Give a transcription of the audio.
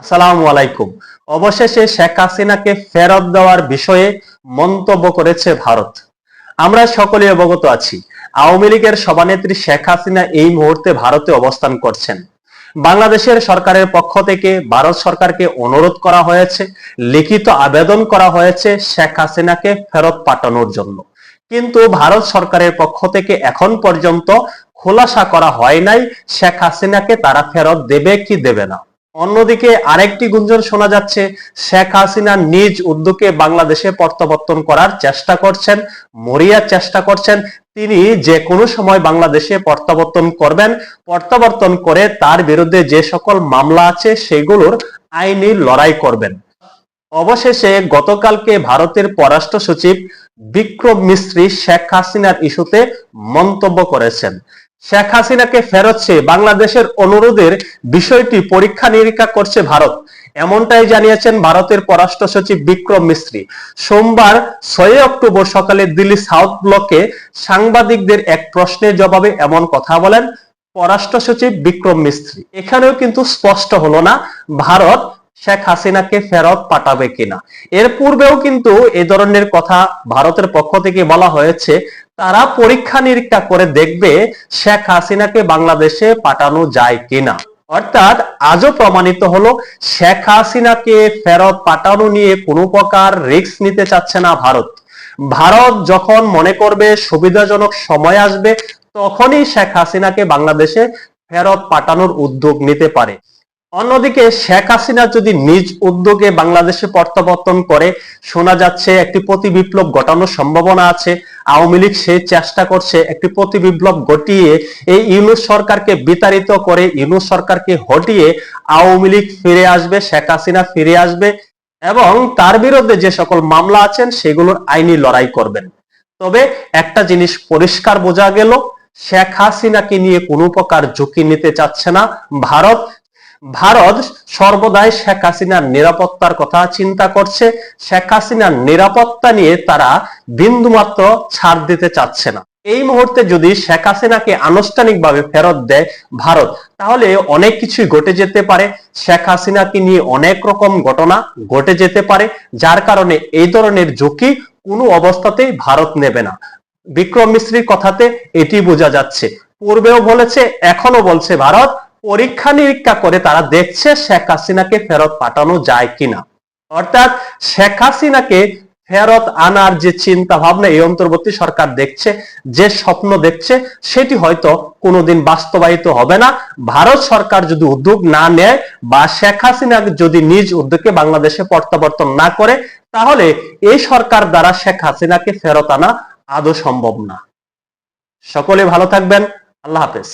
আসসালামু আলাইকুম। অবশেষে শেখ হাসিনাকে ফেরত দেওয়ার বিষয়ে মন্তব্য করেছে ভারত। আমরা সকলে অবগত আছি, আওয়ামী লীগের সভানেত্রী শেখ হাসিনা এই মুহূর্তে ভারতে অবস্থান করছেন। বাংলাদেশের সরকারের পক্ষ থেকে ভারত সরকারকে অনুরোধ করা হয়েছে, লিখিত আবেদন করা হয়েছে শেখ হাসিনাকে ফেরত পাঠানোর জন্য। কিন্তু ভারত সরকারের পক্ষ থেকে এখন পর্যন্ত খোলাসা করা হয় নাই, শেখ হাসিনাকে তারা ফেরত দেবে কি দেবে না। অন্যদিকে আরেকটি গুঞ্জন শোনা যাচ্ছে, শেখ হাসিনা নিজ উদ্যোগে বাংলাদেশে প্রত্যাবর্তন করার চেষ্টা করছেন, মরিয়ার চেষ্টা করছেন। তিনি যে কোনো সময় বাংলাদেশে প্রত্যাবর্তন করবেন, প্রত্যাবর্তন করে তার বিরুদ্ধে যে সকল মামলা আছে সেগুলোর আইনি লড়াই করবেন। অবশেষে গতকালকে ভারতের পররাষ্ট্র সচিব বিক্রম মিস্ত্রি শেখ হাসিনার ইস্যুতে মন্তব্য করেছেন। শেখ হাসিনাকে ফেরত চেয়ে বাংলাদেশের অনুরোধের বিষয়টি পরীক্ষা নিরীক্ষা করছে ভারত। এমনটাই জানিয়েছেন ভারতের পররাষ্ট্র সচিব বিক্রম মিস্ত্রি। সোমবার ছয় অক্টোবর সকালে দিল্লি সাউথ ব্লকে সাংবাদিকদের এক প্রশ্নের জবাবে এমন কথা বলেন পররাষ্ট্র সচিব বিক্রম মিস্ত্রি। এখানেও কিন্তু স্পষ্ট হলো না, ভারত শেখ হাসিনাকে ফেরত পাঠাবে কিনা? এর পূর্বেও কিন্তু এই ধরনের কথা ভারতের পক্ষ থেকে বলা হয়েছে। তারা পরীক্ষা নিরীক্ষা করে দেখবে শেখ হাসিনাকে বাংলাদেশে পাঠানো যায় কিনা। অর্থাৎ আজও প্রমাণিত হলো, শেখ হাসিনাকে ফেরত পাঠানো নিয়ে কোনো প্রকার রিস্ক নিতে চাচ্ছে না ভারত। ভারত যখন মনে করবে সুবিধাজনক সময় আসবে, তখনই শেখ হাসিনাকে বাংলাদেশে ফেরত পাঠানোর উদ্যোগ নিতে পারে। অন্যদিকে শেখ হাসিনা যদি নিজ উদ্যোগে বাংলাদেশে প্রত্যাবর্তন করে, শোনা যাচ্ছে একটি প্রতি বিপ্লব ঘটানোর সম্ভাবনা আছে। আওয়ামী লীগ সেই চেষ্টা করছে একটি প্রতি বিপ্লব ঘটিয়ে এই ইউনুস সরকারকে বিতাড়িত করে, ইউনুস সরকারকে হটিয়ে আওয়ামী লীগ ফিরে আসবে, শেখ হাসিনা ফিরে আসবে এবং তার বিরুদ্ধে যে সকল মামলা আছেন সেগুলোর আইনি লড়াই করবেন। তবে একটা জিনিস পরিষ্কার বোঝা গেল, শেখ হাসিনাকে নিয়ে কোনো প্রকার ঝুঁকি নিতে চাচ্ছে না। ভারত ভারত সর্বদাই শেখ হাসিনার নিরাপত্তার কথা চিন্তা করছে। শেখ হাসিনার নিরাপত্তা নিয়ে তারা বিন্দুমাত্র ছাড় দিতে চাচ্ছে না। এই মুহূর্তে যদি শেখ হাসিনাকে আনুষ্ঠানিকভাবে ফেরত দেয় ভারত, তাহলে অনেক কিছুই ঘটে যেতে পারে। শেখ হাসিনাকে নিয়ে অনেক রকম ঘটনা ঘটে যেতে পারে, যার কারণে এই ধরনের ঝুঁকি কোনো অবস্থাতেই ভারত নেবে না। বিক্রম মিশ্রির কথাতে এটি বোঝা যাচ্ছে। পূর্বেও বলেছে এখনও বলছে ভারত পরীক্ষা নিরীক্ষা করে তারা দেখছে শেখ হাসিনাকে ফেরত পাঠানো যায় কিনা। অর্থাৎ শেখ হাসিনাকে ফেরত আনার যে চিন্তা ভাবনা এই অন্তর্বর্তী সরকার দেখছে, যে স্বপ্ন দেখছে, সেটি হয়তো কোনোদিন বাস্তবায়িত হবে না। ভারত সরকার যদি উদ্যোগ না নেয় বা শেখ হাসিনা যদি নিজ উদ্যোগে বাংলাদেশে প্রত্যাবর্তন না করে, তাহলে এই সরকার দ্বারা শেখ হাসিনাকে ফেরত আনা আদৌ সম্ভব না। সকলে ভালো থাকবেন। আল্লাহ হাফেজ।